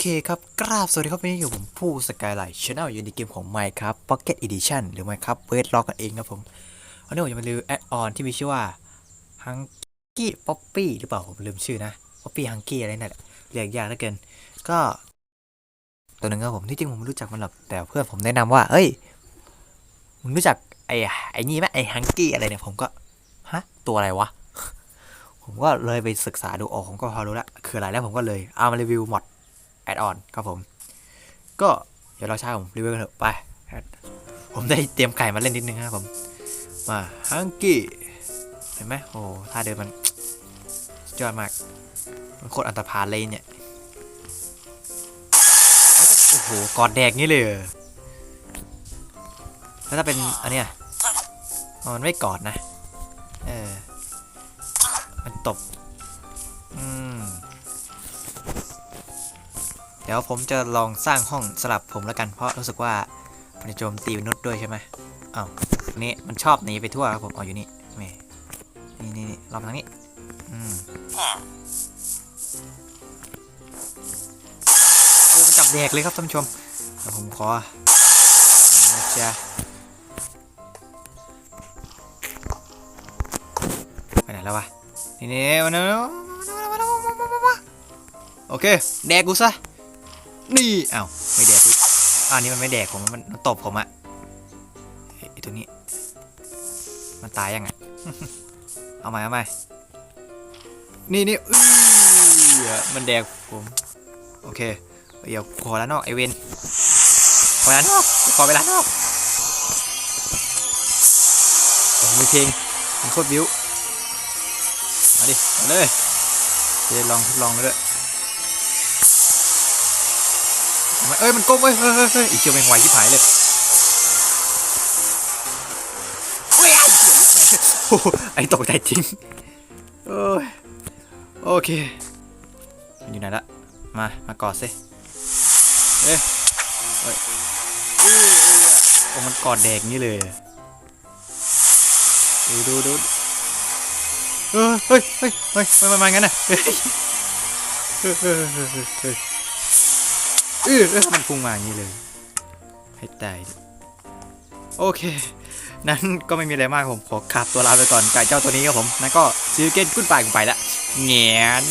เคครับกราบสวัสดีครับวันนี้อยู่ผมผู้สกายไลท์ช n แนลอยู่ในเกมของ Minecraft Pocket Edition หรือ Minecraft w e i t Lock กันเองนะผมวันนี้ผมจะมารีวิวแอดออนที่มีชื่อว่า Hunky Poppy หรือเปล่าผมลืมชื่อนะ Poppy Hunky อะไรนั่นแหละเรียกยากเหลือเกิน ก็ตัวหนึ่งครับผมที่จริงผมไม่รู้จักมันหรอกแต่เพื่อนผมแนะนำว่า เอ้ยมึงรู้จักไอ้ไอ้นี่ไหมไอ้ Hunky อะไรเนี่ยผมก็ฮะตัวอะไรวะผมก็เลยไปศึกษาดูออกผมก็พอรู้แล้วคืออะไรแล้วผมก็เลยเอามารีวิวหมด แอดออนครับผม ก็เดี๋ยวเราใช้ผมรีวิวกันเถอะไป ผมได้เตรียมไก่มาเล่นนิดนึงครับผม มาฮังกี้เห็นไหมโอ้ท่าเดินมันสุดยอดมากมันโคตรอันตรพาเลยเนี่ยโอ้โหกอดแดกนี่เลยแล้วถ้าเป็นอันเนี้ยมันไม่กอดนะ เออ มันตบ อืม ดี๋ยวผมจะลองสร้างห้องสลับผมแล้วกันเพราะรู้สึกว่ามันจะโจมตีมนุษย์ด้วยใช่ไหมอ้าวนี่มันชอบหนีไปทั่วครับผมเอาอยู่นี่แม่นี่นี่นี่ลองทางนี้อืมโอ้มันจับแดกเลยครับท่านผู้ชมเดี๋ยวผมขอนะจ๊ะไปไหนแล้ววะนี่นี่มาโอเคแดกกูซะ นี่อ้าวไม่แดกอ่านี่มันไม่แดกผมมันตบผมอะไอตัวนี้ มันตายยังไงเอาใหม่เอาใหม่นี่นี่อือมันแดกผมโอเคเดี๋ยวขอแล้วนอกไอเวนขอแล้วนอกขอเวลานอกโอ้มีเพลงมันโคตรวิวมาดิมาเลยจะลองทดลองเลย เอ้ยมันก้มเว้ยเฮ้ยเฮ้ยเฮ้ยอีกเชียวแมงไวที่หายเลยเฮ้ยไอ้เหี้ยโอ้โหไอ้ตกใจจริงโอ้ยโอเคมันอยู่ไหนละมา มากอดสิเอ้ยเฮ้ยเอ้ยเอ้ยโอ้มันกอดแดกนี่เลยดูดูดูเฮ้ยเฮ้ยเฮ้ยเฮ้ยมันมางั้นน่ะเฮ้ย เฮ้ยเฮ้ยเฮ้ยเฮ้ยเฮ้ยเออเออมันพุ่งมาอย่างนี้เลย ให้ตายโอเค นั้นก็ไม่มีอะไรมากผมขอขับตัวลาไปก่อนไก่เจ้าตัวนี้ครับผม นั้นก็ซื้อเกนกุ้นปลายกันไปละเงียน